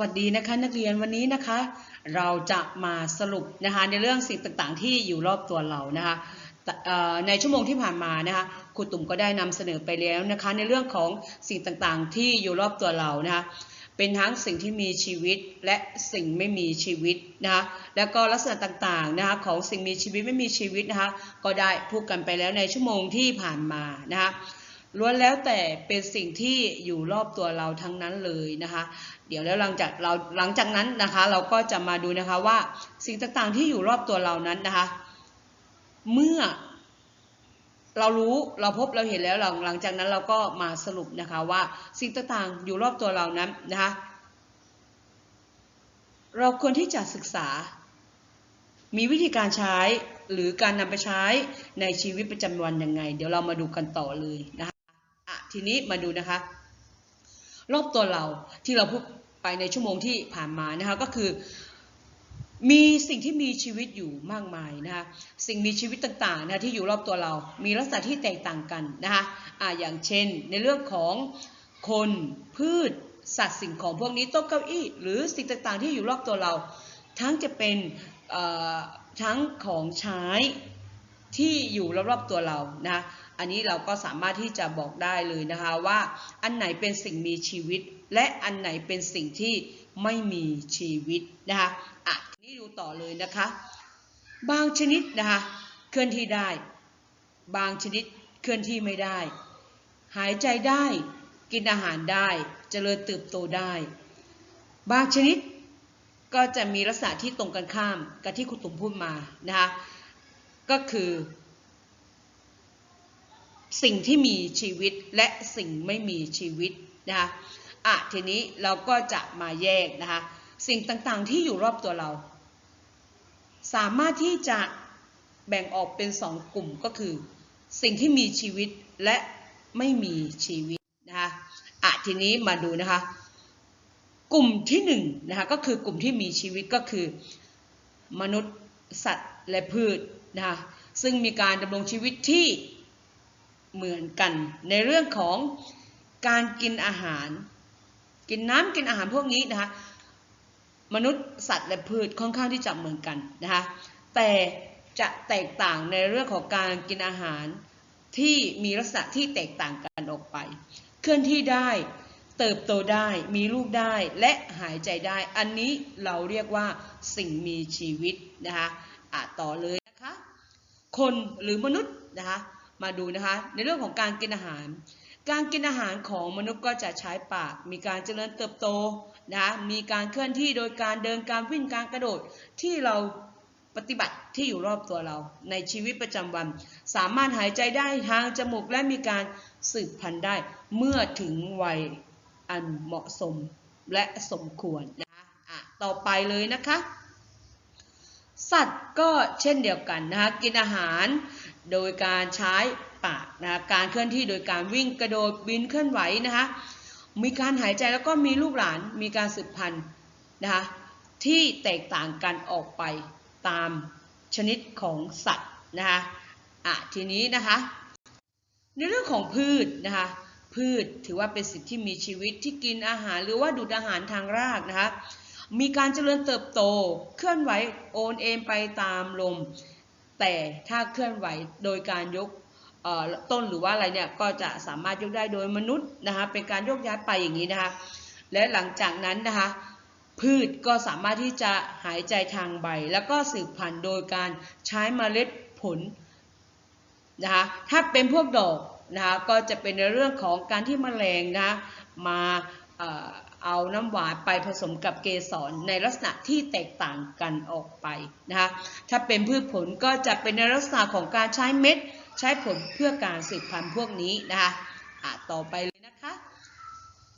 วัสดีนะคะนักเรียนวันนี้นะคะ เราจะมาสรุปนะคะในเรื่องสิ่งต่างๆ ที่อยู่รอบตัวเรานะคะในชั่วโมงที่ผ่านมานะคะครูตุ่มก็ได้นำเสนอไปแล้วนะคะ ในเรื่องของสิ่งต่างๆ ที่อยู่รอบตัวเรานะคะเป็นทั้งสิ่งที่มีชีวิตและสิ่งไม่มีชีวิตนะคะแล้วก็ลักษณะต่างๆนะคะของสิ่งมีชีวิตไม่มีชีวิตนะคะก็ได้พูดกันไปแล้วในชั่วโมงที่ผ่านมานะคะ ล้วนแล้วแต่เป็นสิ่งที่อยู่รอบตัวเราทั้งนั้นเลยนะคะ เดี๋ยวแล้วหลังจากเราหลังจากนั้นนะคะ เราก็จะมาดูนะคะว่าสิ่งต่างๆที่อยู่รอบตัวเรานั้นนะคะ เมื่อเรารู้เราพบเราเห็นแล้วหลังหลังจากนั้นเราก็มาสรุปนะคะว่าสิ่งต่างๆอยู่รอบตัวเรานั้นนะคะ เราควรที่จะศึกษา มีวิธีการใช้หรือการนำไปใช้ในชีวิตประจำวันยังไง เดี๋ยวเรามาดูกันต่อเลยนะคะอะ ทีนี้มาดูนะคะ รอบตัวเราที่เราพูดไปในชั่วโมงที่ผ่านมานะคะก็คือ มีสิ่งที่มีชีวิตอยู่มากมายนะคะสิ่งมีชีวิตต่างๆนะที่อยู่รอบตัวเรา มีลักษณะที่แตกต่างกันนะคะอ่าอย่างเช่น ในเรื่องของคนพืชสัตว์สิ่งของพวกนี้โต๊ะเก้าอี้หรือสิ่งต่างๆ ที่อยู่รอบตัวเรา ทั้งจะเป็นทั้งของใช้ที่อยู่รอบๆตัวเรานะ อันนี้เราก็สามารถที่จะบอกได้เลยนะคะว่าอันไหนเป็นสิ่งมีชีวิต และอันไหนเป็นสิ่งที่ไม่มีชีวิตนะคะอะทีนี้ดูต่อเลยนะคะ บางชนิดนะคะเคลื่อนที่ได้ บางชนิดเคลื่อนที่ไม่ได้ หายใจได้ กินอาหารได้เจริญเติบโตได้ บางชนิดก็จะมีลักษณะที่ตรงกันข้ามกับที่คุณตุ่มพูดมานะคะก็คือ สิ่งที่มีชีวิตและสิ่งไม่มีชีวิตนะคะอะทีนี้เราก็จะมาแยกนะคะสิ่งต่างๆที่อยู่รอบตัวเรา สามารถที่จะแบ่งออกเป็นสองกลุ่มก็คือ สิ่งที่มีชีวิตและไม่มีชีวิตนะคะอะทีนี้มาดูนะคะ กลุ่มที่หนึ่งนะคะก็คือกลุ่มที่มีชีวิตก็คือ มนุษย์สัตว์และพืชนะคะซึ่งมีการดำรงชีวิตที่ เหมือนกัน ในเรื่องของการกินอาหาร กินน้ำกินอาหารพวกนี้นะคะมนุษย์สัตว์และพืชค่อนข้างที่จะเหมือนกันนะคะแต่จะแตกต่างในเรื่องของการกินอาหารที่มีลักษณะที่แตกต่างกันออกไป เคลื่อนที่ได้เติบโตได้มีลูกได้และหายใจได้ อันนี้เราเรียกว่าสิ่งมีชีวิตนะคะอะต่อเลยนะคะคนหรือมนุษย์นะคะ มาดูนะคะ ในเรื่องของการกินอาหาร การกินอาหารของมนุษย์ก็จะใช้ปาก มีการเจริญเติบโตนะมีการเคลื่อนที่โดยการเดินการวิ่งการกระโดดที่เราปฏิบัติที่อยู่รอบตัวเรา ในชีวิตประจำวัน สามารถหายใจได้ทางจมูกและมีการสืบพันธุ์ได้เมื่อถึงวัยอันเหมาะสมและสมควรนะคะะต่อไปเลยนะคะ สัตว์ก็เช่นเดียวกันนะคะกินอาหาร โดยการใช้ปากนะคะการเคลื่อนที่โดยการวิ่งกระโดดบินเคลื่อนไหวนะคะมีการหายใจแล้วก็มีลูกหลานมีการสืบพันธุ์นะคะที่แตกต่างกันออกไปตามชนิดของสัตว์นะคะอะทีนี้นะคะในเรื่องของพืชนะคะพืชถือว่าเป็นสิ่งที่มีชีวิตที่กินอาหารหรือว่าดูดอาหารทางรากนะคะมีการเจริญเติบโตเคลื่อนไหวโอนเอ็นไปตามลม แต่ถ้าเคลื่อนไหวโดยการยกต้นหรือว่าอะไรเนี่ยก็จะสามารถยกได้โดยมนุษย์นะคะเป็นการยกย้ายไปอย่างนี้นะคะและหลังจากนั้นนะคะพืชก็สามารถที่จะหายใจทางใบ แล้วก็สืบพันธุ์โดยการใช้เมล็ดผลนะคะถ้าเป็นพวกดอกนะคะก็จะเป็นในเรื่องของการที่มแมลงนะมา เอาน้ำหวานไปผสมกับเกสรในลักษณะที่แตกต่างกันออกไปนะคะถ้าเป็นพืชผลก็จะเป็นในลักษณะของการใช้เม็ด ใช้ผลเพื่อการสืบพันธุ์พวกนี้นะคะะต่อไปเลยนะคะ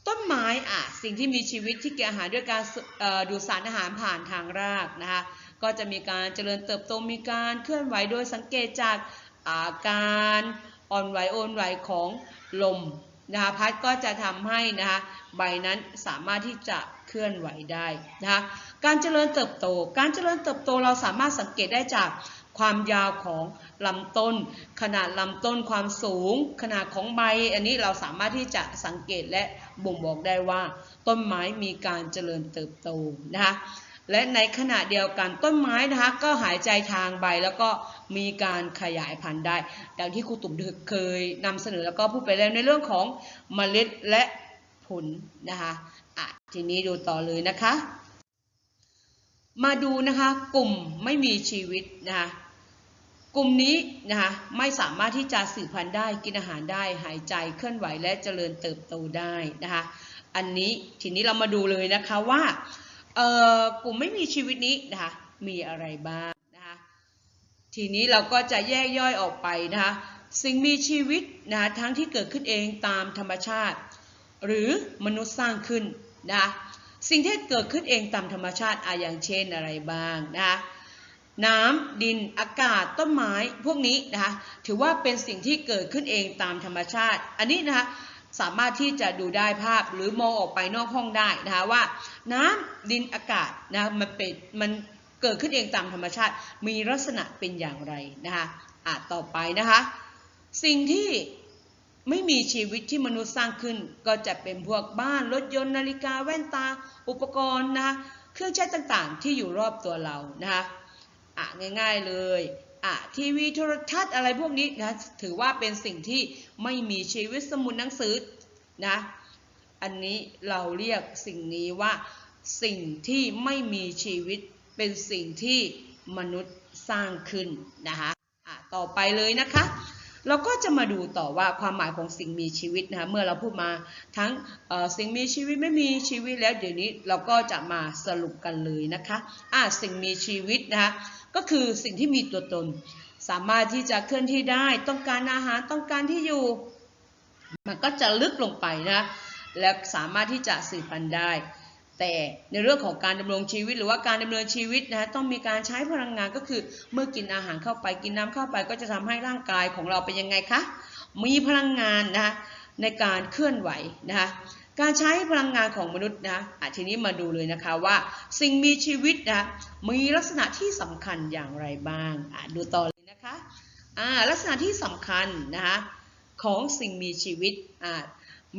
ต้นไม้อะสิ่งที่มีชีวิตที่เกินอาหารด้วยการดูดสารอาหารผ่านทางรากนะคะก็จะมีการเจริญเติบโตมีการเคลื่อนไหวโดยสังเกตจากอาการอ่อนไหวโอนไหวของลม นะคะพัดก็จะทำให้นะคะใบนั้นสามารถที่จะเคลื่อนไหวได้นะคะการเจริญเติบโต การเจริญเติบโตเราสามารถสังเกตได้จากความยาวของลำต้น ขนาดลำต้นความสูง ขนาดของใบ อันนี้เราสามารถที่จะสังเกตและบ่งบอกได้ว่า ต้นไม้มีการเจริญเติบโตนะคะ และในขณะเดียวกันต้นไม้นะคะก็หายใจทางใบแล้วก็มีการขยายพันธุ์ได้ ดังที่ครูตุ่มเคยนำเสนอแล้วก็พูดไปแล้วในเรื่องของเมล็ดและผลนะคะอะทีนี้ดูต่อเลยนะคะ มาดูนะคะกลุ่มไม่มีชีวิตนะคะกลุ่มนี้นะคะไม่สามารถที่จะสืบพันธุ์ได้กินอาหารได้หายใจเคลื่อนไหวและเจริญเติบโตได้นะคะอันนี้ทีนี้เรามาดูเลยนะคะว่า เอ่อกลุ่มไม่มีชีวิตนี้นะคะมีอะไรบ้างนะคะทีนี้เราก็จะแยกย่อยออกไปนะคะสิ่งมีชีวิตนะะทั้งที่เกิดขึ้นเองตามธรรมชาติ หรือมนุษย์สร้างขึ้นนะะสิ่งที่เกิดขึ้นเองตามธรรมชาติอาอย่างเช่นอะไรบ้างนะคะน้ำดินอากาศต้นไม้พวกนี้นะคะถือว่าเป็นสิ่งที่เกิดขึ้นเองตามธรรมชาติ อันนี้นะคะ สามารถที่จะดูได้ภาพหรือมองออกไปนอกห้องได้นะคะว่า น้ำดินอากาศนะมันเป็นมันเกิดขึ้นเองตามธรรมชาติ มีลักษณะเป็นอย่างไรนะคะอะต่อไปนะคะ สิ่งที่ไม่มีชีวิตที่มนุษย์สร้างขึ้น ก็จะเป็นพวกบ้านรถยนต์นาฬิกาแว่นตา อุปกรณ์นะคะเครื่องใช้ต่างๆ ที่อยู่รอบตัวเรานะคะอะง่าย ๆเลย อะทีวีโทรทัศน์อะไรพวกนี้นะถือว่าเป็นสิ่งที่ไม่มีชีวิตสมุนหนังสือนะอันนี้เราเรียกสิ่งนี้ว่าสิ่งที่ไม่มีชีวิตเป็นสิ่งที่มนุษย์สร้างขึ้นนะคะอะต่อไปเลยนะคะ เราก็จะมาดูต่อว่าความหมายของสิ่งมีชีวิตนะคะเมื่อเราพูดมาทั้งสิ่งมีชีวิตไม่มีชีวิตแล้วเดี๋ยวนี้เราก็จะมาสรุปกันเลยนะคะอ่าสิ่งมีชีวิตนะคะก็คือสิ่งที่มีตัวตน สามารถที่จะเคลื่อนที่ได้ ต้องการอาหารต้องการที่อยู่ มันก็จะลึกลงไปนะและสามารถที่จะสืบพันธุ์ได้ แต่ในเรื่องของการดำรงชีวิตหรือว่าการดำเนินชีวิตนะต้องมีการใช้พลังงานก็คือ เมื่อกินอาหารเข้าไปกินน้ำเข้าไป ก็จะทำให้ร่างกายของเราเป็นยังไงคะมีพลังงานนะคะในการเคลื่อนไหวนะคะการใช้พลังงานของมนุษย์นะอะทีนี้มาดูเลยนะคะว่าสิ่งมีชีวิตนะมีลักษณะที่สำคัญอย่างไรบ้างดูต่อเลยนะคะลักษณะที่สำคัญนะคะของสิ่งมีชีวิตอ่า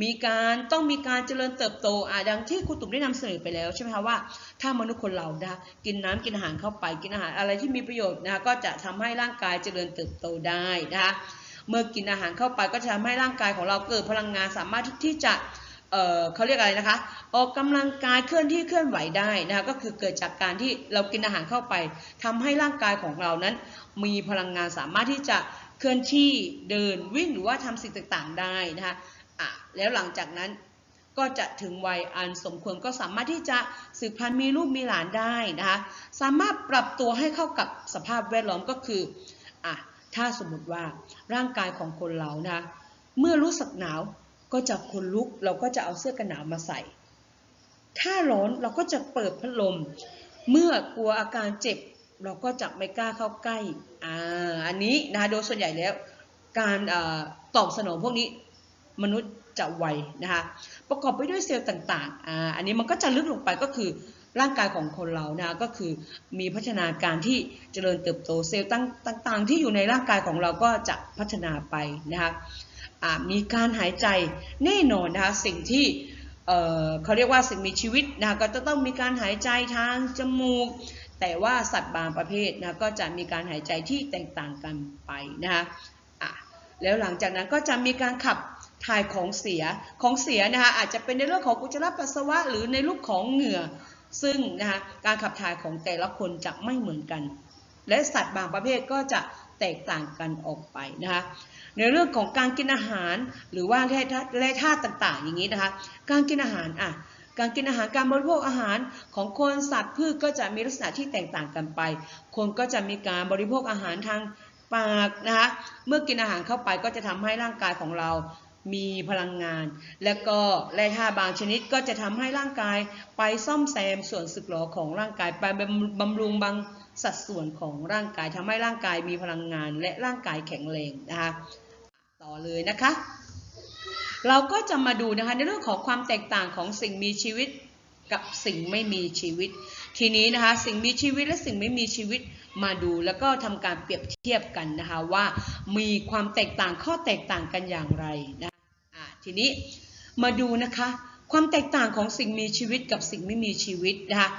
มีการต้องมีการเจริญเติบโตอะดังที่ครูตุ่มได้นำเสนอไปแล้วใช่ไหมคะว่า ถ้ามนุษย์คนเรานะกินน้ำกินอาหารเข้าไปกินอาหารอะไรที่มีประโยชน์นะคะก็จะทำให้ร่างกายเจริญเติบโตได้นะคะเมื่อกินอาหารเข้าไปก็จะทำให้ร่างกายของเราเกิดพลังงานสามารถที่จะเเขาเรียกอะไรนะคะ ออกกำลังกายเคลื่อนที่เคลื่อนไหวได้นะคะก็คือเกิดจากการที่เรากินอาหารเข้าไปทำให้ร่างกายของเรานั้น มีพลังงานสามารถที่จะเคลื่อนที่เดินวิ่งหรือว่าทำสิ่งต่างๆได้นะคะ แล้วหลังจากนั้นก็จะถึงวัยอันสมควรก็สามารถที่จะสืบพันธุ์มีลูกมีหลานได้นะคะสามารถปรับตัวให้เข้ากับสภาพแวดล้อมก็คืออะถ้าสมมติว่าร่างกายของคนเรานะเมื่อรู้สึกหนาวก็จะคนลุกเราก็จะเอาเสื้อกันหนาวมาใส่ ถ้าร้อนเราก็จะเปิดพัดลม เมื่อกลัวอาการเจ็บ เราก็จะไม่กล้าเข้าใกล้อ่าอันนี้นะคะโดยส่วนใหญ่แล้ว การอตอบสนองพวกนี้มนุษย์ จะไวนะคะประกอบไปด้วยเซลล์ต่างๆอ่าอันนี้มันก็จะลึกลงไปก็คือร่างกายของคนเรานะก็คือมีพัฒนาการที่เจริญเติบโตเซลล์ต่างๆ ที่อยู่ในร่างกายของเราก็จะพัฒนาไปนะคะมีการหายใจแน่นอนนะคะสิ่งที่เเขาเรียกว่าสิ่งมีชีวิตนะก็จะต้องมีการหายใจทางจมูก แต่ว่าสัตว์บางประเภทนะก็จะมีการหายใจที่แตกต่างกันไปนะคะะแล้วหลังจากนั้นก็จะมีการขับ ถ่ายของเสียของเสียนะคะอาจจะเป็นในเรื่องของอุจจาระปัสสาวะหรือในรูปของเหงื่อ ซึ่งนะคะการขับถ่ายของแต่ละคนจะไม่เหมือนกัน และสัตว์บางประเภทก็จะแตกต่างกันออกไปนะคะในเรื่องของการกินอาหารหรือว่าแร่ธาตุแร่ธาตุต่างๆ อย่างนี้นะคะ การกินอาหารอะการกินอาหารการบริโภคอาหารของคนสัตว์พืชก็จะมีลักษณะที่แตกต่างกันไป คนก็จะมีการบริโภคอาหารทางปากนะคะเมื่อกินอาหารเข้าไปก็จะทำให้ร่างกายของเรา มีพลังงาน และก็แร่ธาตุบางชนิดก็จะทำให้ร่างกายไปซ่อมแซมส่วนสึกหรอของร่างกายไปบำบำรุงบางสัดส่วนของร่างกายทำให้ร่างกายมีพลังงาน และร่างกายแข็งแรงนะคะต่อเลยนะคะ เราก็จะมาดูนะคะในเรื่องของความแตกต่างของสิ่งมีชีวิตกับสิ่งไม่มีชีวิต ทีนี้นะคะสิ่งมีชีวิตและสิ่งไม่มีชีวิตมาดูแล้วก็ทำการเปรียบเทียบกันนะคะว่ามีความแตกต่างข้อแตกต่างกันอย่างไรนะ ทีนี้มาดูนะคะความแตกต่างของสิ่งมีชีวิตกับสิ่งไม่มีชีวิตนะคะ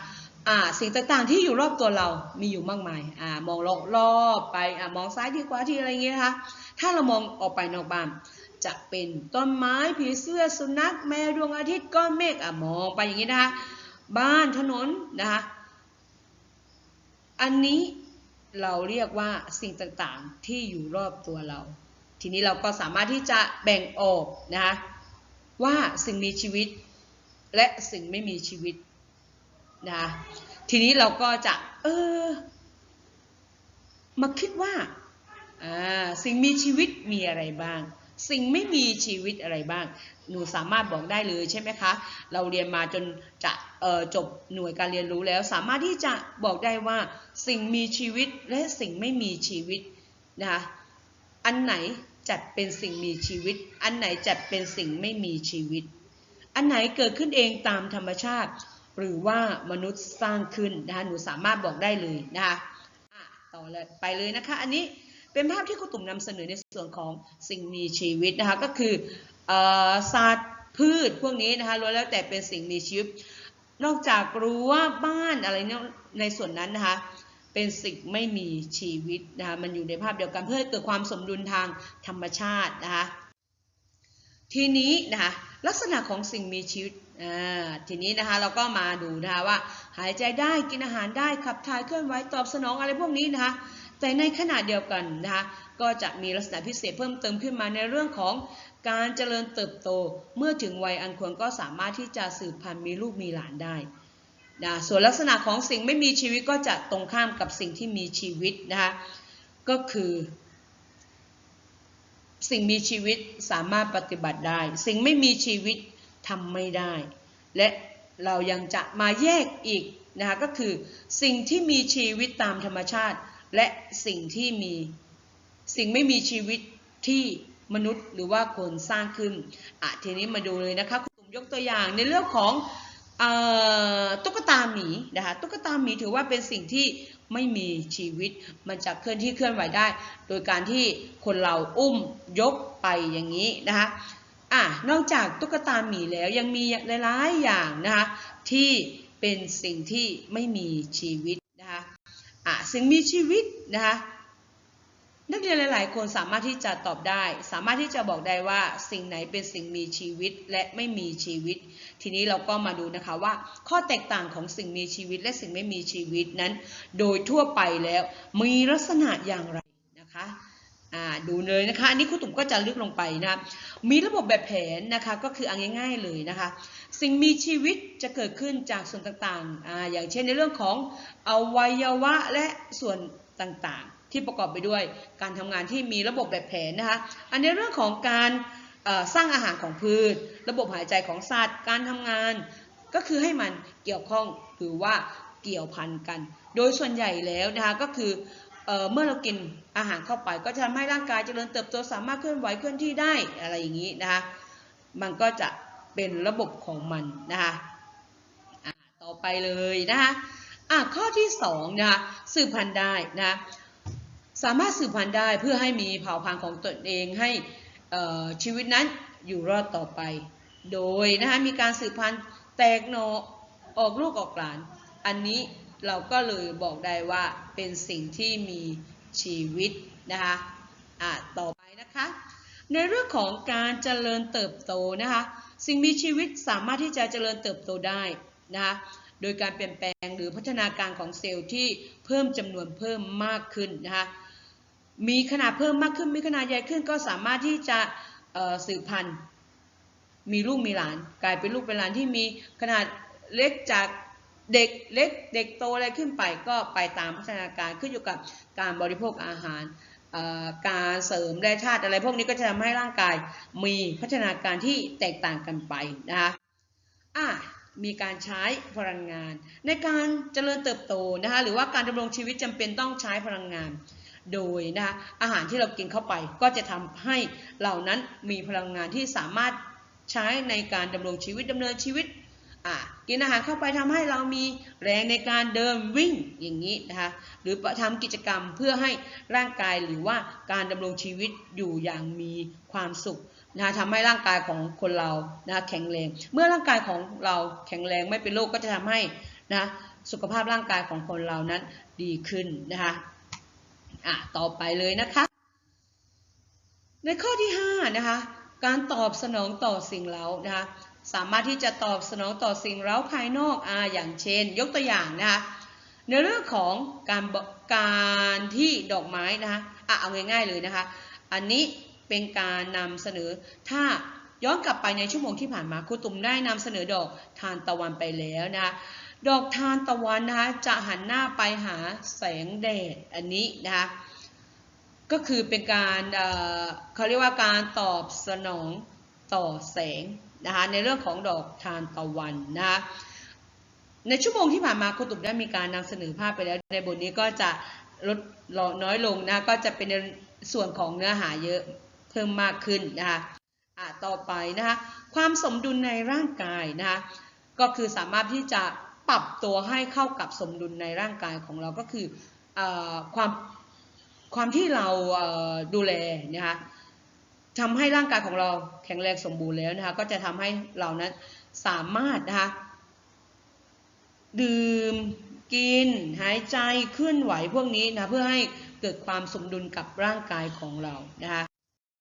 สิ่งต่างๆที่อยู่รอบตัวเรามีอยู่มากมายอมองรอบๆไปอมองซ้ายดีกว่าที่อะไรเงี้ยนะคะถ้าเรามองออกไปนอกบ้านจะเป็นต้นไม้ผีเสื้อสุนัขแมวดวงอาทิตย์ก้อนเมฆอะมองไปอย่างนี้นะคะบ้านถนนนะคะอันนี้เราเรียกว่าสิ่งต่างๆที่อยู่รอบตัวเรา ทีนี้เราก็สามารถที่จะแบ่งออกนะคะว่าสิ่งมีชีวิตและสิ่งไม่มีชีวิตนะคะทีนี้เราก็จะเออมาคิดว่าสิ่งมีชีวิตมีอะไรบ้าง สิ่งไม่มีชีวิตอะไรบ้าง หนูสามารถบอกได้เลยใช่ไหมคะ เราเรียนมาจนจะจบหน่วยการเรียนรู้แล้ว สามารถที่จะบอกได้ว่าสิ่งมีชีวิตและสิ่งไม่มีชีวิตนะคะอันไหน จัดเป็นสิ่งมีชีวิต อันไหนจัดเป็นสิ่งไม่มีชีวิต อันไหนเกิดขึ้นเองตามธรรมชาติ หรือว่ามนุษย์สร้างขึ้นนะคะหนูสามารถบอกได้เลยนะคะต่อเลยไปเลยนะคะ อันนี้เป็นภาพที่ครูตุ่มนำเสนอในส่วนของสิ่งมีชีวิตนะคะก็คืออสัตว์พืชพวกนี้นะคะล้วนแล้วแต่เป็นสิ่งมีชีวิต นอกจากรั้วบ้านอะไรในส่วนนั้นนะคะ เป็นสิ่งไม่มีชีวิตนะคะมันอยู่ในภาพเดียวกันเพื่อให้เกิดความสมดุลทางธรรมชาตินะคะทีนี้นะคะลักษณะของสิ่งมีชีวิตอ่าทีนี้นะคะเราก็มาดูนะคะว่าหายใจได้กินอาหารได้ขับถ่ายเคลื่อนไหวตอบสนองอะไรพวกนี้นะคะแต่ในขณะเดียวกันนะคะก็จะมีลักษณะพิเศษเพิ่มเติมขึ้นมาในเรื่องของการเจริญเติบโต เมื่อถึงวัยอันควรก็สามารถที่จะสืบพันธุ์มีลูกมีหลานได้ นะส่วนลักษณะของสิ่งไม่มีชีวิตก็จะตรงข้ามกับสิ่งที่มีชีวิตนะคะก็คือ สิ่งมีชีวิตสามารถปฏิบัติได้ สิ่งไม่มีชีวิตทำไม่ได้ และเรายังจะมาแยกอีกนะคะก็คือสิ่งที่มีชีวิตตามธรรมชาติ และสิ่งที่มีสิ่งไม่มีชีวิตที่มนุษย์หรือว่าคนสร้างขึ้นอะทีนี้มาดูเลยนะคะคุณตุ่มยกตัวอย่างในเรื่องของ ตุ๊กตาหมีนะคะตุ๊กตาหมีถือว่าเป็นสิ่งที่ไม่มีชีวิต มันจะเคลื่อนที่เคลื่อนไหวได้ โดยการที่คนเราอุ้มยกไปอย่างนี้นะคะอะนอกจากตุ๊กตาหมีแล้วยังมีหลายๆอย่างนะคะที่เป็นสิ่งที่ไม่มีชีวิตนะคะอะสิ่งมีชีวิตนะคะ นักเรียนหลาย ๆ คนสามารถที่จะตอบได้ สามารถที่จะบอกได้ว่าสิ่งไหนเป็นสิ่งมีชีวิตและไม่มีชีวิต ทีนี้เราก็มาดูนะคะว่า ข้อแตกต่างของสิ่งมีชีวิตและสิ่งไม่มีชีวิตนั้น โดยทั่วไปแล้วมีลักษณะอย่างไรนะคะดูเลยนะคะ อันนี้ครูตุ่มก็จะลึกลงไปนะ มีระบบแบบแผนนะคะ ก็คือเอาง่าย ๆ เลยนะคะ สิ่งมีชีวิตจะเกิดขึ้นจากส่วนต่างๆออย่างเช่นในเรื่องของอวัยวะและส่วนต่างๆ ที่ประกอบไปด้วยการทำงานที่มีระบบแบบแผนนะคะ อันในเรื่องของการสร้างอาหารของพืช ระบบหายใจของสัตว์ การทำงาน ก็คือให้มันเกี่ยวข้องหรือว่าเกี่ยวพันกัน โดยส่วนใหญ่แล้วนะคะก็คือเออเมื่อเรากินอาหารเข้าไปก็จะทำให้ร่างกายเจริญเติบโตสามารถเคลื่อนไหวเคลื่อนที่ได้อะไรอย่างนี้นะคะมันก็จะเป็นระบบของมันนะคะต่อไปเลยนะคะะข้อที่สองนะคะสืบพันธุ์ได้นะ สามารถสืบพันธุ์ได้เพื่อให้มีเผ่าพันธุ์ของตนเองให้ชีวิตนั้นอยู่รอดต่อไป โดยนะคะมีการสืบพันธุ์แตกหนอออกลูกออกหลาน อันนี้เราก็เลยบอกได้ว่าเป็นสิ่งที่มีชีวิตนะคะอะต่อไปนะคะ ในเรื่องของการเจริญเติบโตนะคะ สิ่งมีชีวิตสามารถที่จะเจริญเติบโตได้นะคะโดยการเปลี่ยนแปลงหรือพัฒนาการของเซลล์ที่เพิ่มจำนวนเพิ่มมากขึ้นนะคะ มีขนาดเพิ่มมากขึ้นมีขนาดใหญ่ขึ้น ก็สามารถที่จะสืบพันธุ์ มีลูกมีหลาน กลายเป็นลูกเป็นหลานที่มีขนาดเล็กจากเด็กเล็กเด็กโตอะไรขึ้นไปก็ไปตามพัฒนาการขึ้นอยู่กับการบริโภคอาหารการเสริมแร่ธาตุอะไรพวกนี้ก็จะทำให้ร่างกายมีพัฒนาการที่แตกต่างกันไปนะคะอะมีการใช้พลังงาน ในการเจริญเติบโตนะคะหรือว่าการดำรงชีวิตจำเป็นต้องใช้พลังงาน โดยนะคะอาหารที่เรากินเข้าไปก็จะทำให้เหล่านั้นมีพลังงานที่สามารถใช้ในการดำรงชีวิตดำเนินชีวิตกินอาหารเข้าไปทำให้เรามีแรงในการเดินวิ่งอย่างนี้นะคะหรือทำกิจกรรมเพื่อให้ร่างกายหรือว่าการดำรงชีวิตอยู่อย่างมีความสุขนะคะทำให้ร่างกายของคนเรานะคะแข็งแรง เมื่อร่างกายของเราแข็งแรงไม่เป็นโรคก็จะทำให้นะสุขภาพร่างกายของคนเรานั้นดีขึ้นนะคะ อะต่อไปเลยนะคะ ในข้อที่5นะคะ การตอบสนองต่อสิ่งเร้านะคะ สามารถที่จะตอบสนองต่อสิ่งเร้าภายนอกอ่าอย่างเช่น ยกตัวอย่างนะคะ ในเรื่องของการการที่ดอกไม้นะคะอะเอาง่าย ๆเลยนะคะ อันนี้เป็นการนำเสนอถ้าย้อนกลับไปในชั่วโมงที่ผ่านมาครูตุ่มได้นำเสนอดอกทานตะวันไปแล้วนะคะ ดอกทานตะวันนะคะจะหันหน้าไปหาแสงแดดอันนี้นะคะก็คือเป็นการเขาเรียกว่าการตอบสนองต่อแสงนะคะในเรื่องของดอกทานตะวันนะคะในชั่วโมงที่ผ่านมาคุณตุ่มได้มีการนำเสนอภาพไปแล้ว ในบทนี้ก็จะลดน้อยลงนะก็จะเป็นส่วนของเนื้อหาเยอะเพิ่มมากขึ้นนะคะะต่อไปนะคะความสมดุลในร่างกายนะคะก็คือสามารถที่จะ ปรับตัวให้เข้ากับสมดุลในร่างกายของเราก็คืออความความที่เราดูแลนะคะทำให้ร่างกายของเราแข็งแรงสมบูรณ์แล้วนะคะก็จะทำให้เรานั้นสามารถนะคะดื่มกิน หายใจเคลื่อนไหวพวกนี้นะเพื่อให้เกิดความสมดุลกับร่างกายของเรานะคะ